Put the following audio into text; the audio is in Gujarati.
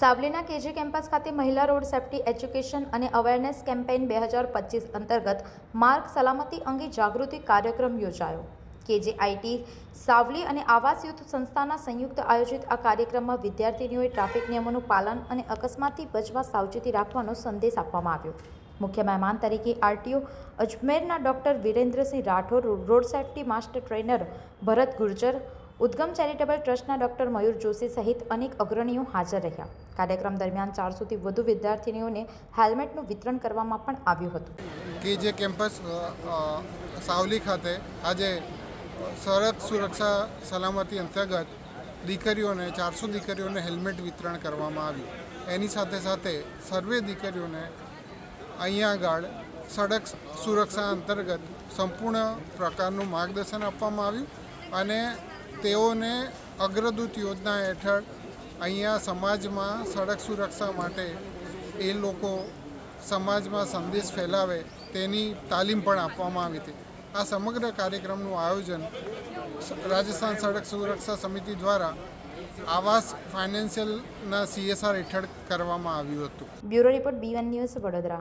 સાવલીના કેજી કેમ્પસ ખાતે મહિલા રોડ સેફ્ટી એજ્યુકેશન અને અવેરનેસ કેમ્પેઇન બે હજાર પચીસ અંતર્ગત માર્ગ સલામતી અંગે જાગૃતિ કાર્યક્રમ યોજાયો. કેજીઆઈટી સાવલી અને આવાસ યુથ સંસ્થાના સંયુક્ત આયોજિત આ કાર્યક્રમમાં વિદ્યાર્થીનીઓએ ટ્રાફિક નિયમોનું પાલન અને અકસ્માતથી બચવા સાવચેતી રાખવાનો સંદેશ આપવામાં આવ્યો. મુખ્ય મહેમાન તરીકે RTO અજમેરના doctor Virendrasinh Rathod, road safety master trainer Bharat Gurjar Udgam charitable ટ્રસ્ટના ડોક્ટર મયુર જોશી સહિત અનેક અગ્રણીઓ હાજર રહ્યા. કાર્યક્રમ દરમિયાન ચારસોથી વધુ વિદ્યાર્થીનીઓને હેલ્મેટનું વિતરણ કરવામાં પણ આવ્યું હતું. કે જે કેમ્પસ સાવલી ખાતે આજે સડક સુરક્ષા સલામતી અંતર્ગત દીકરીઓને, ચારસો દીકરીઓને હેલ્મેટ વિતરણ કરવામાં આવ્યું. એની સાથે સાથે સર્વે દીકરીઓને અહીંયા આગળ સડક સુરક્ષા અંતર્ગત સંપૂર્ણ પ્રકારનું માર્ગદર્શન આપવામાં આવ્યું અને તેઓને અગ્રદૂત યોજના હેઠળ અહીંયા સમાજમાં સડક સુરક્ષા માટે એ લોકો સમાજમાં સંદેશ ફેલાવે તેની તાલીમ પણ આપવામાં આવી હતી. આ સમગ્ર કાર્યક્રમનું આયોજન રાજસ્થાન સડક સુરક્ષા સમિતિ દ્વારા આવાસ ફાઇનાન્શિયલના સીએસઆર હેઠળ કરવામાં આવ્યું હતું. Bureau report B one news Vadodara.